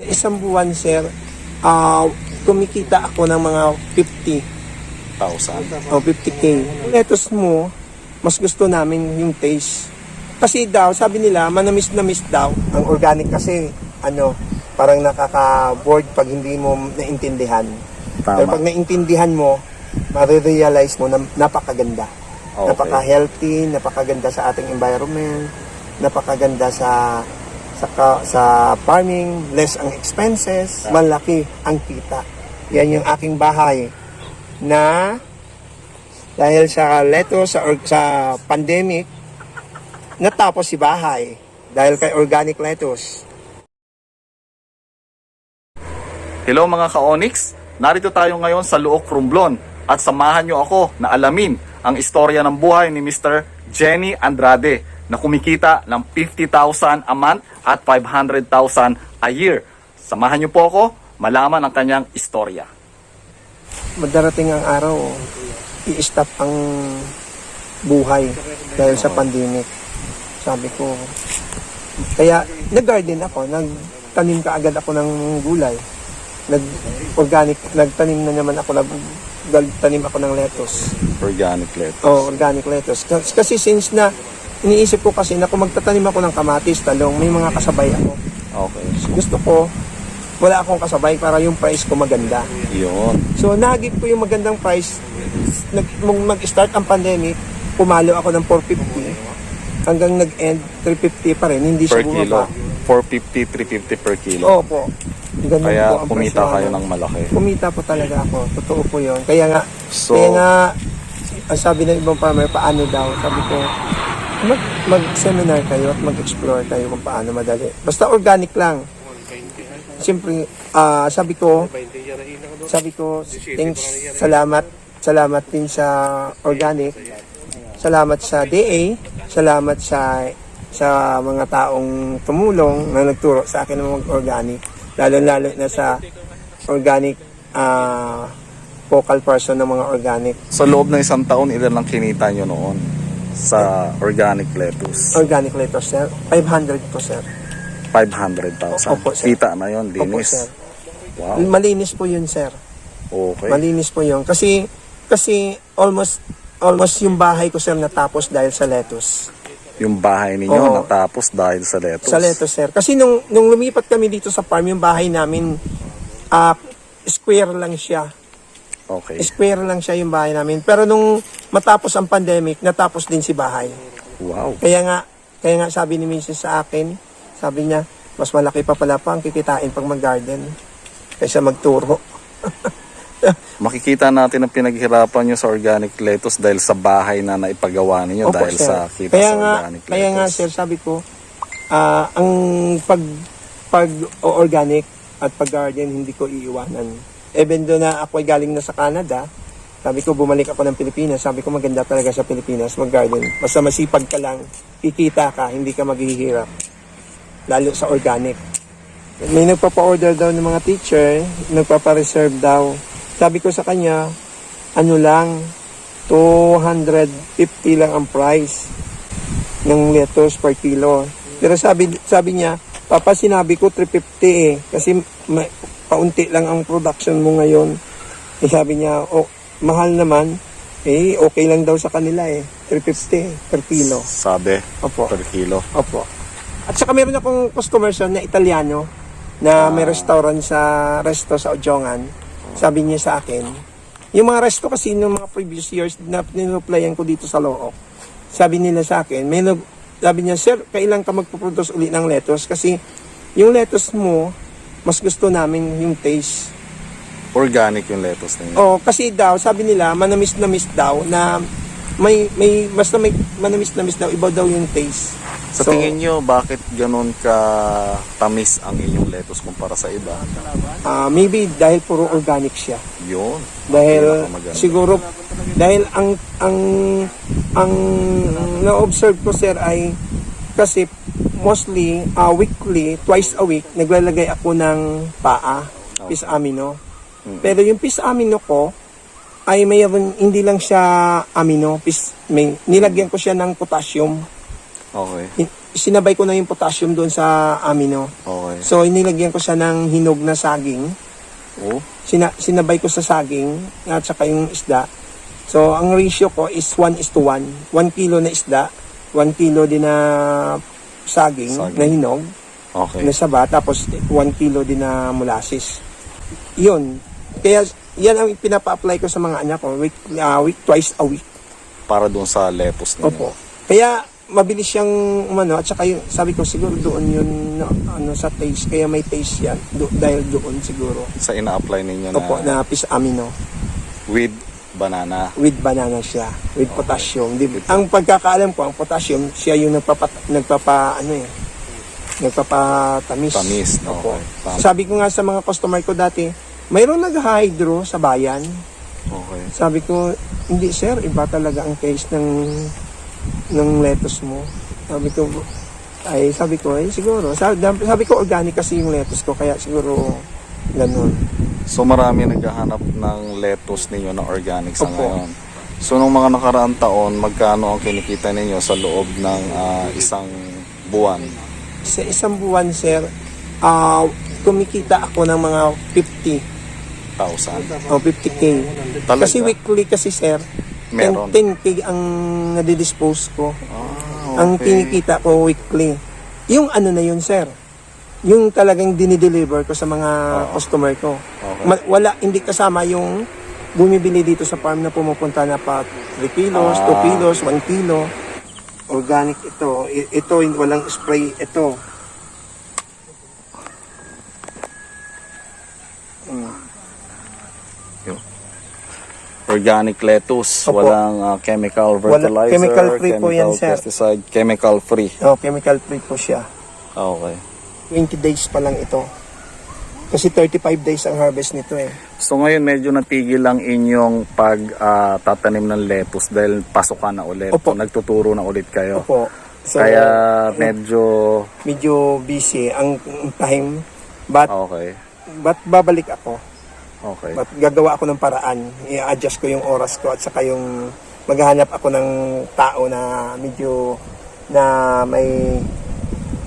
Isang buwan, sir, ah, kumikita ako ng mga 50 1,000. o 50k. Lettuce mo, mas gusto namin yung taste. Kasi daw, sabi nila, manamis na miss daw. Ang organic kasi, ano, parang nakaka-bored pag hindi mo naintindihan. Pero Tama. pag naintindihan mo, marirealize mo na napakaganda. Okay. Napaka-healthy, napakaganda sa ating environment, napakaganda sa sa ka- sa farming, less ang expenses, malaki ang kita. Yan yung aking bahay na dahil sa leto sa or- sa pandemic natapos si bahay dahil kay organic lettuce. Hello mga ka-Onyx, narito tayo ngayon sa Luok Romblon at samahan nyo ako na alamin ang istorya ng buhay ni Mr. Jenny Andrade na kumikita ng 50,000 a month at 500,000 a year. Samahan nyo po ako malaman ang kanyang istorya. Madarating ang araw, i-stop ang buhay dahil sa pandemic. Sabi ko, kaya nag-garden ako, nagtanim ka agad ako ng gulay. Nag-organic, nagtanim na naman ako, nagtanim ako ng lettuce. Organic lettuce. O organic lettuce. Kas- Kasi since na iniisip ko kasi na kung magtatanim ako ng kamatis, talong, may mga kasabay ako. Okay. Gusto ko, wala akong kasabay para yung price ko maganda. Yun. So, nagip ko yung magandang price. Nag, nung mag-start ang pandemic, pumalo ako ng 450. Hanggang nag-end, 350 pa rin. Hindi Per siya kilo. bumaba. 450, 350 per kilo. Opo. Ganun Kaya po ang kumita kayo ano. ng malaki. Kumita po talaga ako. Totoo po yun. Kaya nga, So- kaya nga, ang sabi ng ibang farmer, paano daw? Sabi ko, mag, mag-seminar kayo at mag-explore kayo kung paano madali. Basta organic lang. Siyempre, ah, sabi ko, sabi ko, thanks, salamat, salamat din sa organic, salamat sa DA, salamat sa sa mga taong tumulong na nagturo sa akin ng mag-organic, lalo-lalo na sa organic ah, focal person ng mga organic. Sa loob ng isang taon, ilan lang kinita nyo noon sa organic lettuce? Organic lettuce, sir. 500 po, sir. 500,000. Opo, sir. Kita na yon Opo, dinis. sir. Wow. Malinis po yun, sir. Okay. Malinis po yun. Kasi, kasi almost, almost yung bahay ko, sir, natapos dahil sa lettuce. Yung bahay ninyo Oo. natapos dahil sa lettuce. Sa lettuce, sir. Kasi nung, nung lumipat kami dito sa farm, yung bahay namin, ah, square lang siya. Okay. Square lang siya yung bahay namin. Pero nung matapos ang pandemic, natapos din si bahay. Wow. Kaya nga, kaya nga sabi ni Mrs. sa akin, sabi niya, mas malaki pa pala pa ang kikitain pag mag-garden kaysa magturo. Makikita natin ang pinaghirapan nyo sa organic lettuce dahil sa bahay na naipagawa ninyo Opo, dahil sir. sa kita kaya sa nga, organic lettuce. Kaya nga, sir, sabi ko, ah, ang pag, pag organic at pag garden, hindi ko iiwanan. Even though na ako ay galing na sa Canada, sabi ko, bumalik ako ng Pilipinas. Sabi ko, maganda talaga sa Pilipinas, mag-garden. Basta masipag ka lang, kikita ka, hindi ka maghihirap. Lalo sa organic. May nagpapa-order daw ng mga teacher, nagpapa-reserve daw. Sabi ko sa kanya, ano lang, 250 lang ang price ng lettuce per kilo. Pero sabi sabi niya, Papa, sinabi ko 350 eh. Kasi paunti lang ang production mo ngayon. Eh sabi niya, oh, mahal naman. Eh, okay lang daw sa kanila eh. 350 per kilo. Sabi, Opo. per kilo. Opo. At saka meron akong customer sir na Italiano na may restaurant sa resto sa Ojongan. Sabi niya sa akin, yung mga resto kasi ng mga previous years na ninuplayan ko dito sa Look. Sabi nila sa akin, may nag, sabi niya, sir, kailan ka magpuproduce uli ng lettuce? Kasi yung lettuce mo, mas gusto namin yung taste. Organic yung lettuce ninyo. Oh, kasi daw, sabi nila, manamis na miss daw na may may basta may manamis na miss daw iba daw yung taste. Sa So, tingin nyo, bakit ganun ka tamis ang inyong lettuce kumpara sa iba? Ah, maybe dahil puro organic siya. Yun. Dahil Pinakamaganda. siguro dahil ang ang ang na-observe ko sir ay kasi mostly ah, weekly, twice a week naglalagay ako ng paa, pis amino. Pero yung pis amino ko ay mayroon hindi lang siya amino, pis may nilagyan ko siya ng potassium. Okay. Sinabay ko na yung potassium doon sa amino. Okay. So, inilagyan ko siya ng hinog na saging. Oh, Sina, sinabay ko sa saging at saka yung isda. So, ang ratio ko is 1 is to 1. 1 kilo na isda, 1 kilo din na saging, Saging. na hinog, okay. na saba, tapos 1 kilo din na molasses. Yun. Kaya, yan ang pinapa-apply ko sa mga anak ko, week, ah, week, twice a week. Para doon sa lettuce ninyo. Opo. Kaya, mabilis siyang umano at saka yung, sabi ko siguro doon yun no, ano sa taste kaya may taste yan do, dahil doon siguro Sa ina-apply ninyo na, opo na pis amino with banana. with banana siya, with potassium. Di, ang pagkakaalam ko, ang potassium, siya yung nagpapa, nagpapa, ano eh, nagpapatamis. Tamis. Opo. Okay. Tama. Sabi ko nga sa mga customer ko dati, mayroong nag-hydro sa bayan. Okay. Sabi ko, hindi sir, iba talaga ang taste ng ng lettuce mo. Sabi ko, ay sabi ko, ay siguro. Sabi, sabi ko organic kasi yung lettuce ko, kaya siguro ganun. So marami naghahanap ng lettuce ninyo na organic sa Opo. ngayon. So nung mga nakaraang taon, magkano ang kinikita ninyo sa loob ng ah, isang buwan? Sa isang buwan, sir, ah kumikita ako ng mga 50 1,000. o 50k. Talaga? Kasi weekly kasi, sir, Meron. 10, 10k ang nadidispose ko. Ah, Ang kinikita ko weekly. Yung ano na yun, sir, yung talagang dinideliver ko sa mga customer ko. Okay. Ma- wala, hindi kasama yung bumibili dito sa farm na pumupunta na pa 3 kilos, 2 Ah. kilos, 1 kilo. Organic ito. I- Ito, hindi- walang spray. Ito. Organic lettuce, Opo. walang ah, chemical fertilizer, chemical free po yan, chemical sir. pesticide, chemical free. Oh, chemical free po siya. Okay. 20 days pa lang ito. Kasi 35 days ang harvest nito eh. So ngayon medyo natigil lang inyong pag ah, tatanim ng lettuce dahil pasukan na ulit. Opo. Nagtuturo na ulit kayo. Opo. So, Kaya medyo medyo busy ang time. But, okay. but babalik ako. Okay. But gagawa ako ng paraan. I-adjust ko yung oras ko at saka yung maghahanap ako ng tao na medyo na may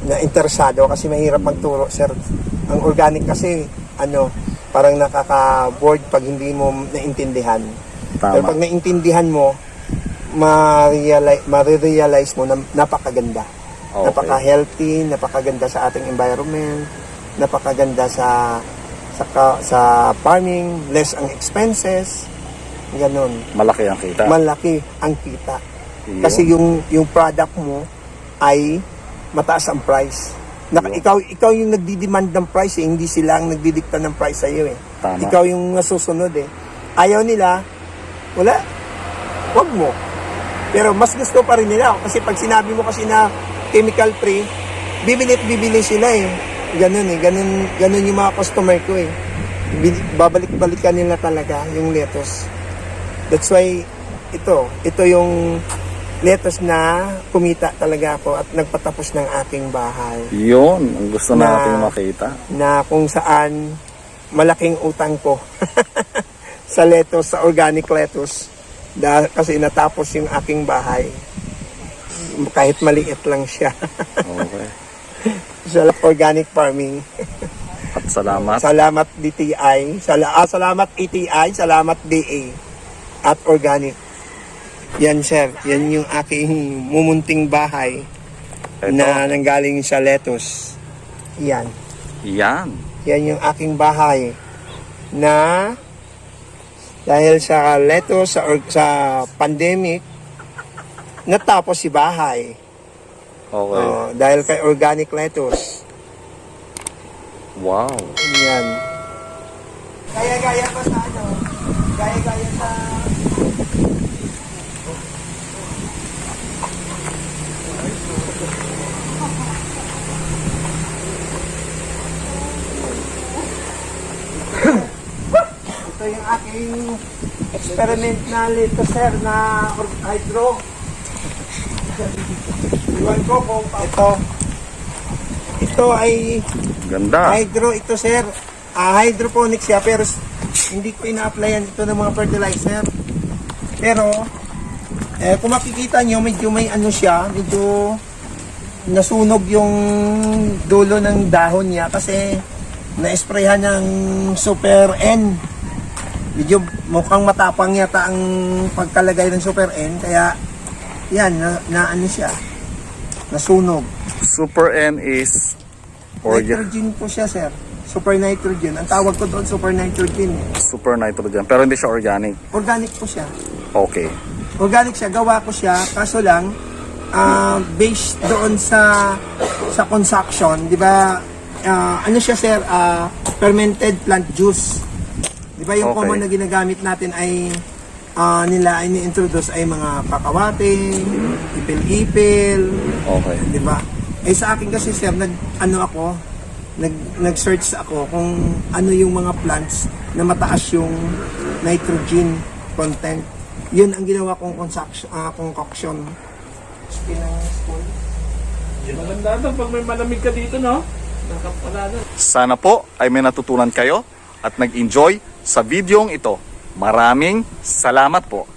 na interesado kasi mahirap magturo sir ang organic kasi ano parang nakaka-bored pag hindi mo naintindihan Tama. pero pag naintindihan mo ma-realize, ma-realize mo na napakaganda Okay. napaka-healthy napakaganda sa ating environment napakaganda sa sa sa farming less ang expenses ganun Malaki ang kita. malaki ang kita Yun. kasi yung yung product mo ay mataas ang price. Naka, Yun. ikaw ikaw yung nagdi-demand ng price eh, hindi sila ang nagdidikta ng price sa iyo eh. Tama. Ikaw yung nasusunod eh. Ayaw nila, wala. Wag mo. Pero mas gusto pa rin nila kasi pag sinabi mo kasi na chemical free, bibili at bibili sila eh. Ganun eh, ganun, ganun yung mga customer ko eh. Babalik-balikan nila talaga yung lettuce. That's why ito, ito yung lettuce na kumita talaga ako at nagpatapos ng aking bahay. Yun, ang gusto Na- nating makita. na kung saan malaking utang ko sa lettuce, sa organic lettuce dahil kasi natapos yung aking bahay. Kahit maliit lang siya. Okay. sa organic farming. At salamat. salamat DTI sala, ah, salamat ETI salamat DA at organic yan sir yan yung aking mumunting bahay Ito. na nanggaling sa lettuce yan Yan. Yan yung aking bahay na dahil sa lettuce sa, or- sa pandemic natapos si bahay. Okay. Oh, dahil kay organic lettuce. Wow. Yan. Gaya-gaya pa sa ano? Gaya-gaya sa Ito yung aking experiment na little sir na hydro. Iwan ko kung ito. Ito ay Ganda. Hydro ito sir. Ah, hydroponic siya pero hindi ko ina-applyan ito ng mga fertilizer. Pero eh, kung makikita nyo, medyo may ano siya, medyo nasunog yung dulo ng dahon niya kasi na-sprayhan ng Super N. Medyo mukhang matapang yata ang pagkalagay ng Super N kaya yan na, na ano siya nasunog. Super N is orga- Nitrogen po siya sir. Super nitrogen. Ang tawag ko doon super nitrogen. eh. super nitrogen pero hindi siya organic. Organic po siya. Okay. Organic siya, gawa ko siya, kaso lang, ah, based doon sa sa consumption, di ba, ah, ano siya sir, ah, fermented plant juice. Di ba yung Okay. common na ginagamit natin ay ah, nila ay ni-introduce ay mga kakawate, ipil-ipil, Okay. di ba? Eh sa akin kasi sir, nag, ano ako, nag, nag-search ako kung ano yung mga plants na mataas yung nitrogen content. Yun ang ginawa kong concoction. ah, concoction. Speaking ng spoon. Maganda to pag may malamig ka dito, no? Sana po ay may natutunan kayo at nag-enjoy sa videong ito. Maraming salamat po.